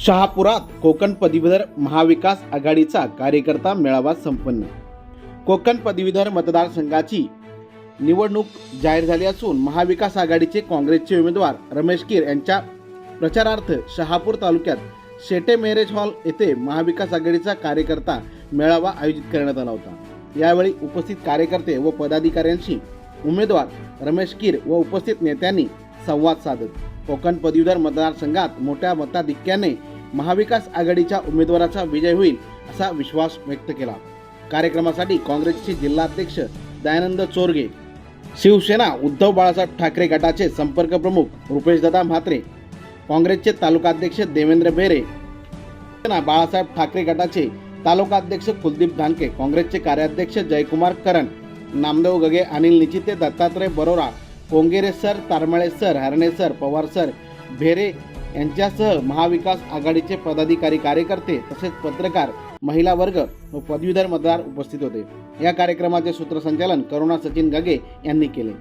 शहापुरात कोकण पदवीधर महाविकास आघाडीचा कार्यकर्ता मेळावा संपन्न. कोकण पदवीधर मतदारसंघाची निवडणूक जाहीर झाली असून महाविकास आघाडीचे काँग्रेसचे उमेदवार रमेश कीर यांच्या प्रचारार्थ शहापूर तालुक्यात शेटे मॅरेज हॉल येथे महाविकास आघाडीचा कार्यकर्ता मेळावा आयोजित करण्यात आला होता. यावेळी उपस्थित कार्यकर्ते व पदाधिकाऱ्यांशी उमेदवार रमेश कीर व उपस्थित नेत्यांनी संवाद साधत. कोकण पदवीधर मतदारसंघात मोठ्या मताधिक्याने महाविकास आघाडीच्या उमेदवाराचा विजय होईल असा विश्वास व्यक्त केला. कार्यक्रमासाठी काँग्रेसचे जिल्हाध्यक्ष दयानंद चोरगे शिवसेना उद्धव बाळासाहेब ठाकरे गटाचे संपर्क प्रमुख रुपेशदादा म्हात्रे काँग्रेसचे तालुकाध्यक्ष देवेंद्र बेरे शिवसेना बाळासाहेब ठाकरे गटाचे तालुकाध्यक्ष कुलदीप धानके काँग्रेसचे कार्याध्यक्ष Jaikumar Karan Namdev Gage Anil Nichite Dattatray Barora Kongere sir Tarmale sir Harne sir Pawar sir Bhere यांच्यासह महाविकास आघाडीचे पदाधिकारी कार्यकर्ते तसेच पत्रकार महिला वर्ग व पदवीधर मतदार उपस्थित होते. या कार्यक्रमाचे सूत्रसंचालन करुणा सचिन गगे यांनी केले.